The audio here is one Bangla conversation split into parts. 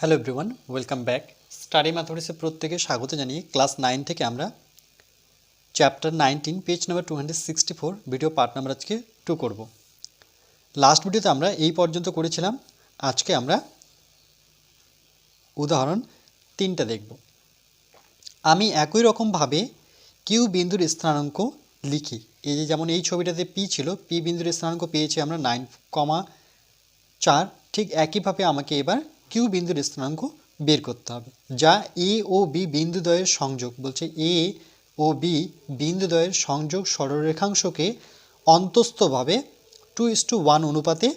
Hello everyone welcome back study ম্যাথমেটিক্সে প্রত্যেকে স্বাগত জানিয়ে ক্লাস নাইন থেকে আমরা chapter nineteen page number two hundred video part number আজকে টু করব। লাস্ট ভিডিওতে আমরা এই পর্যন্ত করেছিলাম। আজকে আমরা উদাহরণ তিনটা দেখব। আমি একই রকমভাবে কিউ বিন্দুর স্থানাঙ্ক লিখি। এই যে যেমন এই ছবিটাতে পি ছিল পি বিন্দুর স্থানাঙ্ক পেয়েছি আমরা নাইন কমা চার, ঠিক একইভাবে আমাকে এবার কিউ বিন্দুর স্থানাঙ্ক বের করতে হবে। যা এ ও বি বিন্দুদ্বয়ের সংযোগ বলছে এ ও বি বিন্দুদ্বয়ের সংযোগ সরলরেখাংশকে অন্তস্থভাবে টু ইস টু ওয়ান অনুপাতে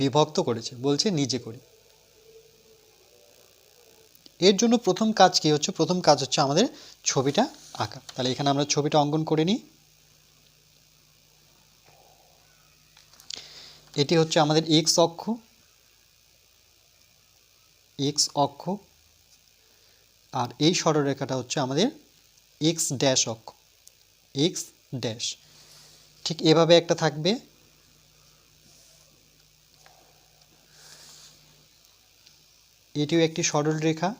বিভক্ত করেছে, বলছে নিজে করি। এর জন্য প্রথম কাজ কী হচ্ছে? প্রথম কাজ হচ্ছে আমাদের ছবিটা আঁকা। তাহলে এখানে আমরা ছবিটা অঙ্কন করে নিই। এটি হচ্ছে আমাদের এক্স অক্ষ। এক্স অক্ষ, আর এই সরলরেখাটা হচ্ছে আমাদের এক্স ড্যাশ অক্ষ এক্স ড্যাশ ঠিক এভাবে একটা থাকবে। এটিও একটি সরল রেখা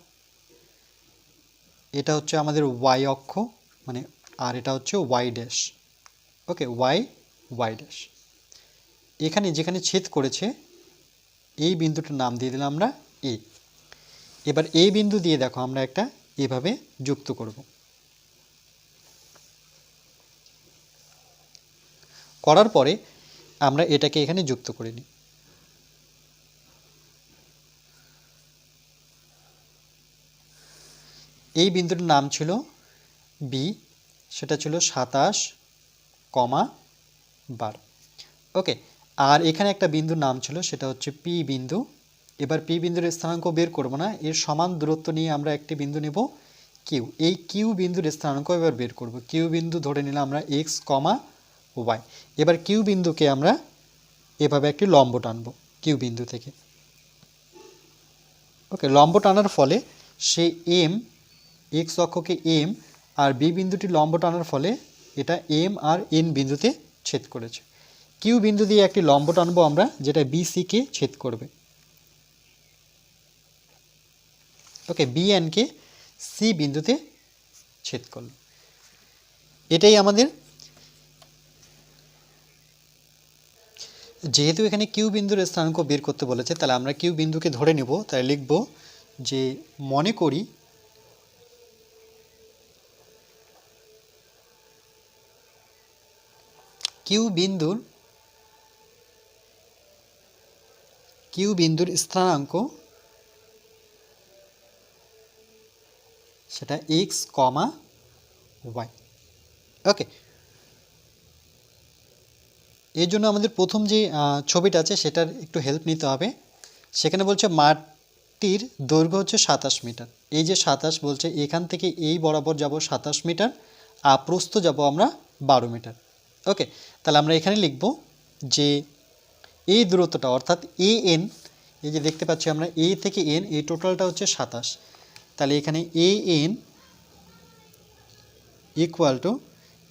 এটা হচ্ছে আমাদের ওয়াই অক্ষ মানে আর এটা হচ্ছে y dash okay y y dash এখানে যেখানে ছেদ করেছে, এই বিন্দুটার নাম দিয়ে দিলাম আমরা এ এবার এই বিন্দু দিয়ে দেখো আমরা একটা এভাবে যুক্ত করব। করার পরে আমরা এটাকে এখানে যুক্ত করে নিই। এই বিন্দুটার নাম ছিল বি সেটা ছিল সাতাশ কমা বার। ওকে, আর এখানে একটা বিন্দুর নাম ছিল, সেটা হচ্ছে পি বিন্দু এবার পি বিন্দুর স্থানাঙ্ক বের করব না, এর সমান দূরত্ব নিয়ে আমরা একটি বিন্দু নেব কিউ এই কিউ বিন্দুর স্থানাঙ্ক এবার বের করব। কিউ বিন্দু ধরে নিলাম আমরা এক্স কমা ওয়াই এবার কিউ বিন্দুকে আমরা এভাবে একটি লম্ব টানব কিউ বিন্দু থেকে। ওকে লম্ব টানার ফলে সে এম এক্স অক্ষকে এম আর বি বিন্দুটি লম্ব টানার ফলে এটা এম আর এন বিন্দুতে ছেদ করেছে। কিউ বিন্দু দিয়ে একটি লম্ব টানবো আমরা, যেটা বিসিকে ছেদ করবে। ওকে বি এনকে সি বিন্দুতে ছেদ করল। এটাই আমাদের যেহেতু এখানে কিউ বিন্দুর স্থানাঙ্ক বের করতে বলেছে, তাহলে আমরা কিউ বিন্দুকে ধরে নেব তাই লিখব যে মনে করি কিউ বিন্দুর কিউ বিন্দুর স্থানাঙ্ক সেটা এক্স কমা ওয়াই ওকে এর জন্য আমাদের প্রথম যে ছবিটা আছে, সেটার একটু হেল্প নিতে হবে। সেখানে বলছে মাঠটির দৈর্ঘ্য হচ্ছে সাতাশ মিটার। এই যে সাতাশ বলছে, এখান থেকে এই বরাবর যাব সাতাশ মিটার, আর প্রস্থ যাব আমরা বারো মিটার। ওকে তাহলে আমরা এখানে লিখব যে, এই দূরত্বটা, অর্থাৎ এ এন এই যে দেখতে পাচ্ছি আমরা এ থেকে এন এই টোটালটা হচ্ছে সাতাশ। তাহলে এখানে এ এন ইকুয়াল টু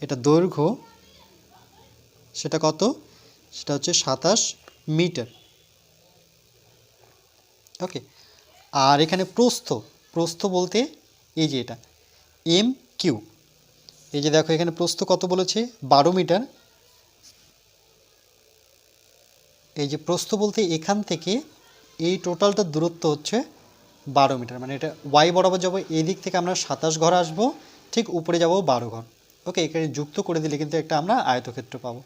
এটা দৈর্ঘ্য, সেটা কত? সেটা হচ্ছে সাতাশ মিটার। ওকে, আর এখানে প্রস্থ প্রস্থ বলতে এই যে এটা এম কিউ এই যে দেখো, এখানে প্রস্থ কত বলেছে? বারো মিটার। এই যে প্রস্থ বলতে এখান থেকে এই টোটালটার দূরত্ব হচ্ছে বারো মিটার মানে এটা ওয়াই বরাবর যাব, এই দিক থেকে আমরা সাতাশ ঘর আসব, ঠিক উপরে যাব বারো ঘর। ওকে, এখানে যুক্ত করে দিলে কিন্তু একটা আমরা আয়তক্ষেত্র পাবো।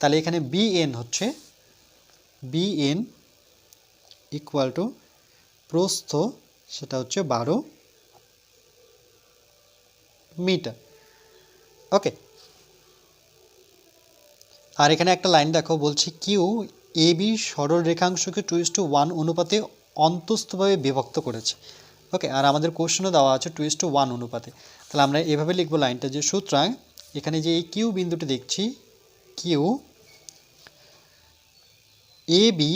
তাহলে এখানে বি এন হচ্ছে বি এন ইকুয়াল টু প্রস্থ, সেটা হচ্ছে বারো মিটার। ওকে, আর এখানে একটা লাইন দেখো, বলছে কিউ এ বি সরল রেখাংশকে টু ইস টু ওয়ান অনুপাতে অন্তস্থভাবে বিভক্ত করেছে। ওকে আর আমাদের কোশ্চেনও দেওয়া আছে টু টু ওয়ান অনুপাতে। তাহলে আমরা এভাবে লিখব লাইনটা যে, সুতরাং এখানে যে এই কিউ বিন্দুটি দেখছি Q A B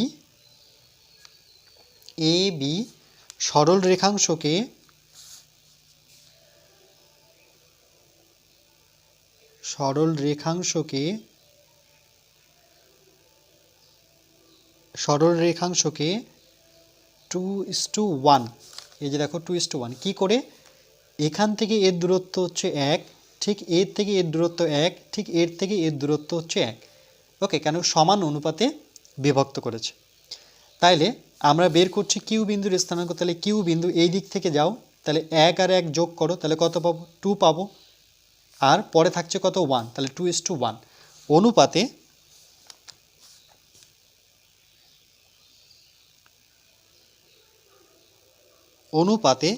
A B সরল রেখাংশকে সরল রেখাংশকে সরল রেখাংশকে টু ইস টু ওয়ান এই যে দেখো টু ইস টু ওয়ান কী করে? এখান থেকে এর দূরত্ব হচ্ছে এক, ঠিক এর থেকে এর দূরত্ব এক, ঠিক এর থেকে এর দূরত্ব হচ্ছে এক। ওকে কেন? সমান অনুপাতে বিভক্ত করেছে। তাইলে আমরা বের করছি কিউ বিন্দুর স্থানাঙ্ক। তাহলে কিউ বিন্দু এই দিক থেকে যাও। তাহলে এক আর এক যোগ করো। তাহলে কত পাবো? টু পাবো। আর পরে থাকছে কত? ওয়ান তাহলে টু ইস টু ওয়ান অনুপাতে অনুপাতে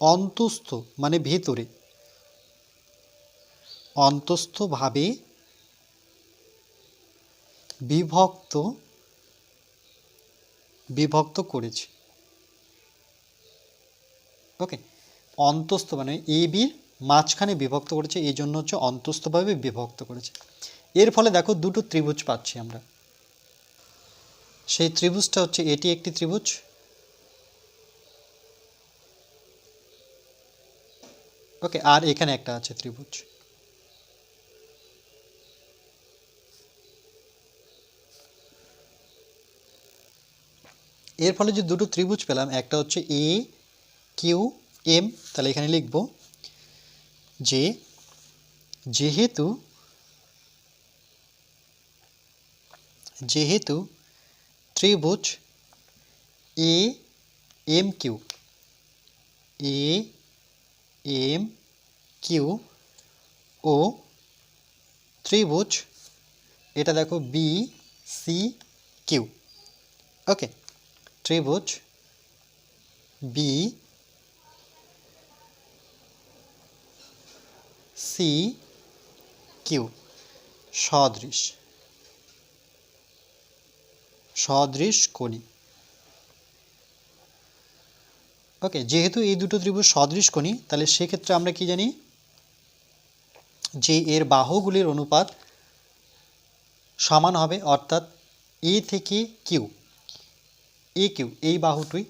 অন্তস্থ মানে ভেতরে। অন্তস্থভাবে বিভক্ত বিভক্ত করেছি। ওকে? অন্তস্থ মানে এ বির মাঝখানে বিভক্ত করেছে, এই জন্য হচ্ছে অন্তস্থভাবে বিভক্ত করেছে। এর ফলে দেখো দুটো ত্রিভুজ পাচ্ছি আমরা। সেই ত্রিভুজটা হচ্ছে, এটি একটি ত্রিভুজ ওকে আর এখানে একটা আছে ত্রিভুজ। এর ফলে যে দুটো ত্রিভুজ পেলাম, একটা হচ্ছে এ কিউ এম তাহলে এখানে লিখব যে, যেহেতু যেহেতু ত্রিভুজ A M Q A M, Q, ও, ত্রিভুজ। এটা দেখো বি সি কিউ। ওকে, ত্রিভুজ বি সি কিউ। সদৃশ। সদৃশ কোণী। ওকে যেহেতু এই দুটো ত্রিভুজ সদৃশ কোণী, তাহলে সেক্ষেত্রে আমরা কি জানি? যে এর বাহুগুলির অনুপাত সমান হবে অর্থাৎ এ থেকে কিউ, এ কিউ, এই বাহুটুই।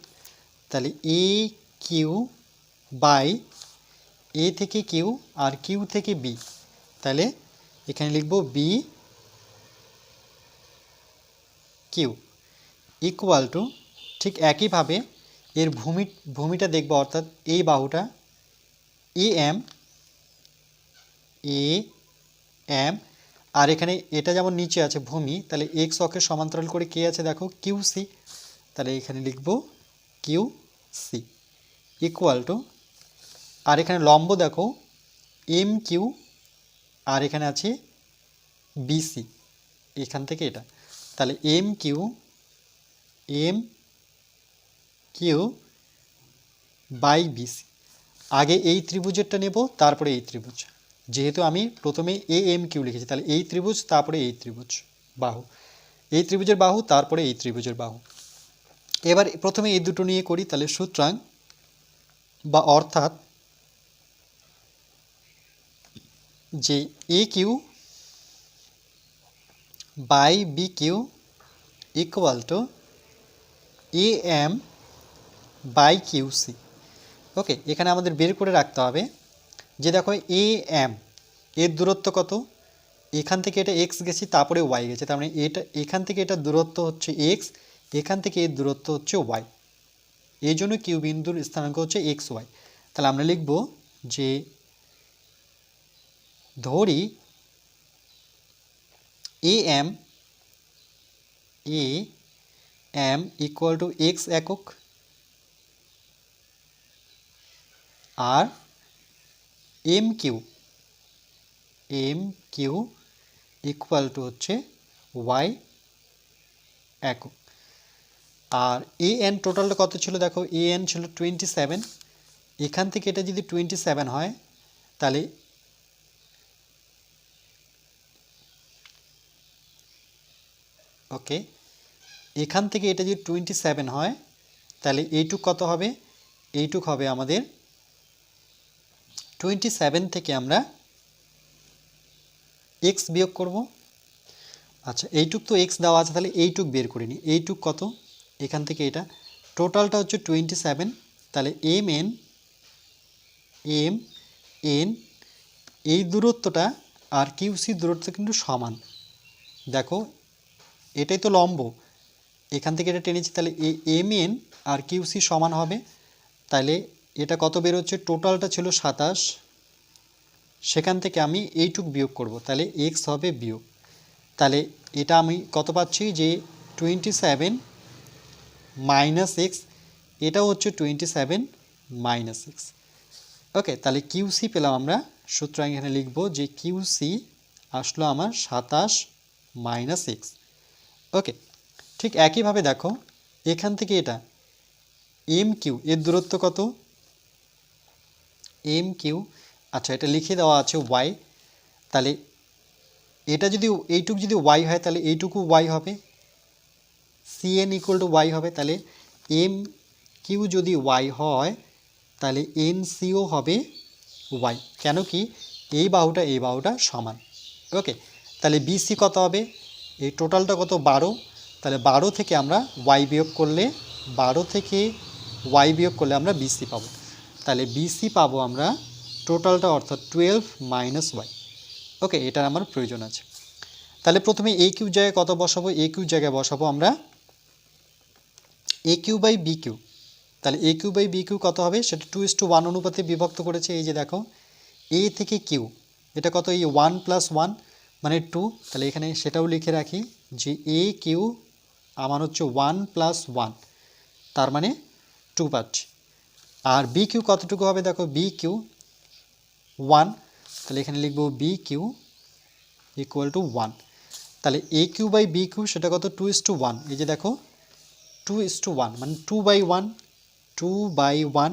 তাহলে এ কিউ বাই এ থেকে কিউ আর কিউ থেকে বি। তাহলে এখানে লিখব বি কিউ ইকুয়াল টু ঠিক একইভাবে এর ভূমি, ভূমিটা দেখব, অর্থাৎ এই বাহুটা এ এম এ এম আর এখানে এটা যেমন নিচে আছে ভূমি, তাহলে এক্স অক্ষের সমান্তরাল করে কে আছে দেখো? কিউ সি তাহলে এখানে লিখব কিউ সি ইকুয়াল টু আর এখানে লম্ব দেখো এম কিউ আর এখানে আছে বিসি এখান থেকে এটা। তাহলে M Q M Q by BC. আগে এই ত্রিভুজেরটা নেব, তারপরে এই ত্রিভুজ। যেহেতু আমি প্রথমে এ, এম, কিউ লিখেছি, তাহলে এই ত্রিভুজ, তারপরে এই ত্রিভুজ, বাহু। এই ত্রিভুজের বাহু, তারপরে এই ত্রিভুজের বাহু। এবার প্রথমে এই দুটো নিয়ে করি, তাহলে সুতরাং বা অর্থাৎ যে A Q by B Q equal to A M by Q C okay এখানে আমাদের বের করে রাখতে হবে যে দেখো এ এম এর দূরত্ব কত? এখান থেকে এটা এক্স গেছি, তারপরে ওয়াই গেছে, তার মানে এটা, এখান থেকে এটা দূরত্ব হচ্ছে এক্স এখান থেকে এর দূরত্ব হচ্ছে ওয়াই এই জন্য কিউ বিন্দুর স্থানাঙ্ক হচ্ছে এক্স ওয়াই তাহলে আমরা লিখব যে ধরি A M A M equal to x একক আর M Q M Q equal to হচ্ছে ওয়াই একক। আর এ এন টোটালটা কত ছিল? দেখো, এ এন ছিল টোয়েন্টি সেভেন এখান থেকে এটা যদি টোয়েন্টি সেভেন হয়, তাহলে ওকে এখান থেকে এটা যদি টোয়েন্টি সেভেন হয়, তাহলে এইটুক কত হবে? এইটুক হবে আমাদের টোয়েন্টি সেভেন থেকে আমরা এক্স বিয়োগ করব। আচ্ছা এইটুক তো এক্স দেওয়া আছে, তাহলে এইটুক বের করে নিই। এইটুক কত? এখান থেকে এটা। টোটালটা হচ্ছে টোয়েন্টি সেভেন তাহলে এম এন এম এন এই দূরত্বটা আর কিউসি দূরত্ব কিন্তু সমান। দেখো, এটাই তো লম্ব। এখান থেকে এটা টেনেছি, তাহলে এ এম এন আর কিউসি সমান হবে। তাহলে এটা কত বেরোচ্ছে? টোটালটা ছিল সাতাশ। সেখান থেকে আমি এইটুক বিয়োগ করব। তাহলে এক্স হবে বিয়োগ। তাহলে এটা আমি কত পাচ্ছি? যে টোয়েন্টি সেভেন মাইনাস এক্স এটাও হচ্ছে twenty seven minus x okay তাহলে কিউসি পেলাম আমরা। সুতরাং এখানে লিখব যে কিউসি আসলো আমার সাতাশ মাইনাস এক্স ওকে ঠিক একইভাবে দেখো, এখান থেকে এটা এম কিউ এর দূরত্ব কত? এম কিউ আচ্ছা এটা লিখে দেওয়া আছে ওয়াই তাহলে এটা যদি এইটুক যদি ওয়াই হয়, তাহলে এইটুকু ওয়াই হবে। C N equal to y হবে, তাহলে এম কিউ যদি ওয়াই হয়, তাহলে এন সিও হবে ওয়াই কেন কি এই বাহুটা এই বাহুটা সমান। ওকে তাহলে বিসি কত হবে? এই টোটালটা কত? বারো। তাহলে বারো থেকে আমরা ওয়াই বিয়োগ করলে, বারো থেকে ওয়াই বিয়োগ করলে আমরা বিসি পাবো। তাহলে বিসি পাবো আমরা টোটালটা অর্থাৎ টুয়েলভ মাইনাস ওয়াই ওকে এটার আমার প্রয়োজন আছে। তাহলে প্রথমে এ কিউ জায়গায় কত বসাবো? এ কিউ জায়গায় বসাবো আমরা A Q by B Q তাহলে A Q by B Q কত হবে? সেটা টু ইস টু ওয়ান অনুপাতে বিভক্ত করেছে, এই যে দেখো। এ থেকে কিউ এটা কত? এই ওয়ান প্লাস ওয়ান মানে টু তাহলে এখানে সেটাও লিখে রাখি যে এ কিউ আমার হচ্ছে ওয়ান প্লাস ওয়ান তার মানে টু পাচ্ছি। আর বি কিউ কতটুকু হবে? দেখো বি কিউ ওয়ান তাহলে এখানে লিখব B Q equal to one তাহলে A Q by B Q সেটা কত? টু ইস টু ওয়ান এই যে দেখো টু ইস টু ওয়ান মানে two by one two by one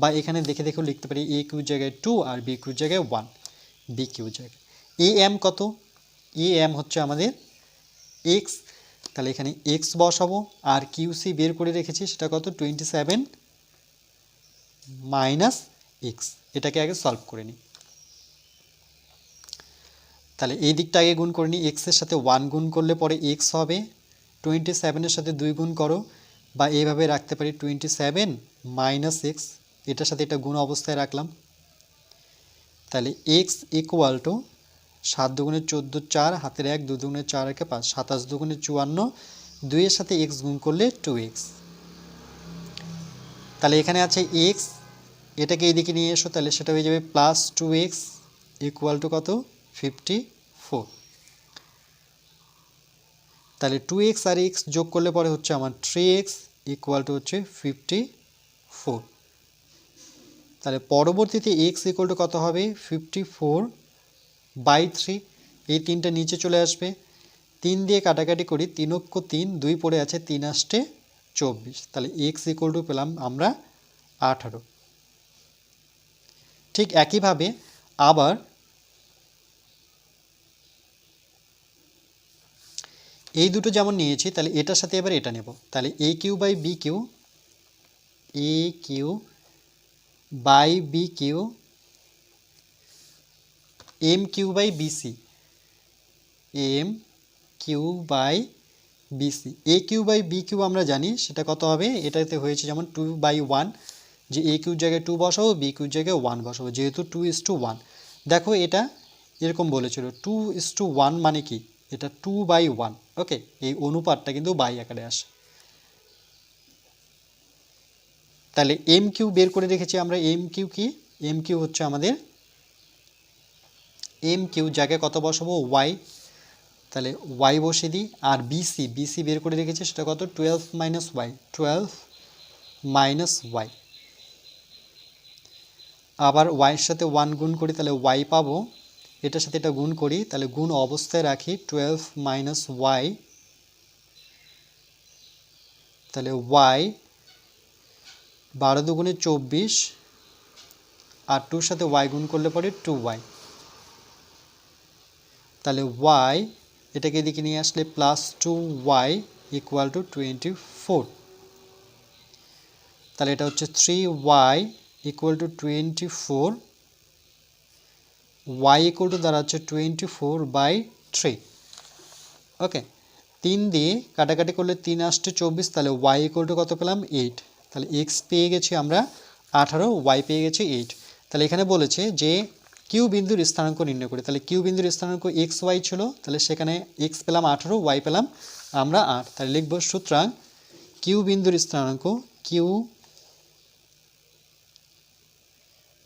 বা এখানে দেখে দেখেও লিখতে পারি এ কিউ জায়গায় টু আর বি কিউ জায়গায় ওয়ান বি কিউ জায়গায়। এ এম কত? এ এম হচ্ছে আমাদের এক্স তাহলে এখানে এক্স বসাবো, আর কিউসি বের করে রেখেছি, সেটা কত? টোয়েন্টি সেভেন মাইনাস এক্স এটাকে আগে সলভ করে নিই। তাহলে এই দিকটা আগে গুণ করে নিই। এক্সের সাথে ওয়ান গুণ করলে পরে এক্স হবে। টোয়েন্টি সেভেনের সাথে দুই গুণ করো বা এইভাবে রাখতে পারি টোয়েন্টি সেভেন মাইনাস এক্স এটার সাথে এটা গুণ অবস্থায় রাখলাম। তাহলে এক্স ইকুয়াল টু সাত দুগুণে চোদ্দ চার, হাতের এক দু দুগুণে চার একে পাঁচ, সাতাশ দুগুণে চুয়ান্ন, দুইয়ের সাথে এক্স গুণ করলে টু এক্স তাহলে এখানে আছে এক্স এটাকে এইদিকে নিয়ে এসো, তাহলে সেটা হয়ে যাবে plus two x equal to কত? ফিফটি ফোর তাহলে টু এক্স আর এক্স যোগ করলে পরে হচ্ছে আমার থ্রি এক্স ইকুয়াল টু হচ্ছে ফিফটি ফোর তাহলে পরবর্তীতে এক্স ইকুয়াল টু কত হবে? ফিফটি ফোর বাই থ্রি এই তিনটা নিচে চলে আসবে। তিন দিয়ে কাটাকাটি করি, তিন অক্ষ তিন, দুই পড়ে আছে, তিন আসতে চব্বিশ, তাহলে এক্স ইকুয়াল টু পেলাম আমরা আঠারো। ঠিক একইভাবে আবার এই দুটো যেমন নিয়েছি, তাহলে এটার সাথে এবার এটা নেব। তাহলে A Q by B Q A Q by B Q M Q by BC M Q by BC A Q by B Q আমরা জানি, সেটা কত হবে? এটাতে হয়েছে যেমন টু বাই ওয়ান যে এ কিউর জায়গায় টু বসাবো বি কিউর জায়গায় ওয়ান বসাবো, যেহেতু টু ইস টু ওয়ান দেখো এটা এরকম বলেছিল টু ইস টু ওয়ান মানে কি? এটা টু বাই ওয়ান ওকে এই অনুপাতটা কিন্তু বাই আকারে আসে। তাহলে এম কিউ বের করে রেখেছি আমরা এম কিউ কি? এম কিউ হচ্ছে আমাদের এম কিউ জায়গায় কত বসাবো? ওয়াই তাহলে ওয়াই বসিয়ে দিই, আর বিসি বিসি বের করে রেখেছি, সেটা কত? Twelve minus y twelve minus y আবার ওয়াইয়ের সাথে ওয়ান গুণ করি, তাহলে ওয়াই পাবো। এটার সাথে এটা গুণ করি, তাহলে গুণ অবস্থায় রাখি টুয়েলভ মাইনাস ওয়াই তাহলে ওয়াই বারো দুগুণে চব্বিশ, আর টুর সাথে ওয়াই গুণ করলে পরে টু ওয়াই তাহলে ওয়াই এটাকে এদিকে নিয়ে আসলে plus two y equal to twenty four তাহলে এটা হচ্ছে three y equal to twenty four y equal to দাঁড়াচ্ছে twenty four by three okay তিন দিয়ে কাটাকাটি করলে তিন আসছে চব্বিশ, তাহলে ওয়াই ইকুয়াল টু কত পেলাম? এইট তাহলে এক্স পেয়ে গেছি আমরা আঠারো ওয়াই পেয়ে গেছি এইট তাহলে এখানে বলেছে যে কিউ বিন্দুর স্থানাঙ্ক নির্ণয় করি। তাহলে কিউ বিন্দুর স্থানাঙ্ক এক্স ওয়াই ছিল, তাহলে সেখানে এক্স পেলাম আঠারো ওয়াই পেলাম আমরা আট। তাহলে লিখব সুতরাং কিউ বিন্দুর স্থানাঙ্ক কিউ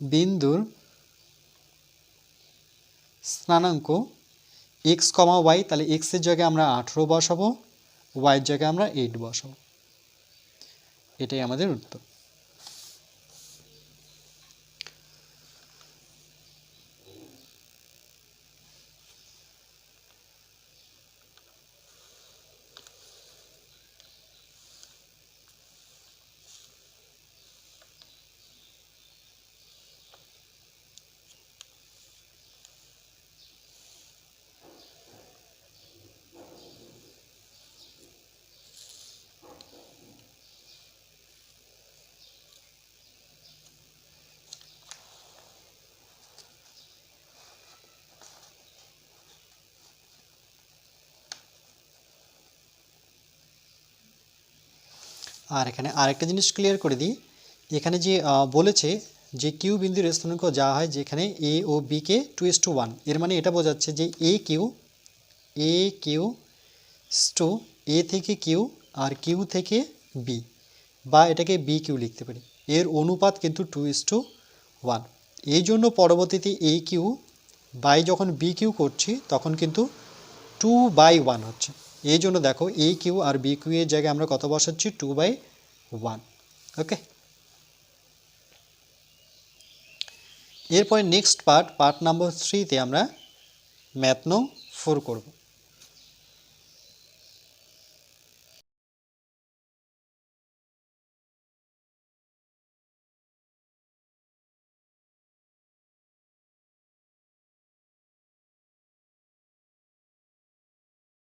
বিন্দুর স্থানাঙ্ক এক্স কমা ওয়াই তাহলে এক্সের জায়গায় আমরা আঠেরো বসাবো ওয়াইয়ের জায়গায় আমরা এইট বসাবো। এটাই আমাদের উত্তর। আর এখানে আরেকটা জিনিস ক্লিয়ার করে দিই। এখানে যে বলেছে যে কিউ বিন্দুর স্থানাঙ্ক যা হয় যেখানে এ ও বি কে টু এস টু ওয়ানের মানে এটা বোঝাচ্ছে যে A Q A Q two A থেকে কিউ আর কিউ থেকে বি বা এটাকে বি কিউ লিখতে পারি। এর অনুপাত কিন্তু টু ইস টু ওয়ান এই জন্য পরবর্তীতে এ কিউ বাই যখন বি কিউ করছি তখন কিন্তু টু বাই ওয়ান হচ্ছে। এই জন্য দেখো এ কিউ আর বি কিউ এর জায়গায় আমরা কত বসাচ্ছি? টু বাই ওয়ান ওকে এরপরে নেক্সট পার্ট পার্ট নাম্বার থ্রিতে আমরা ম্যাথনো ফোর করব।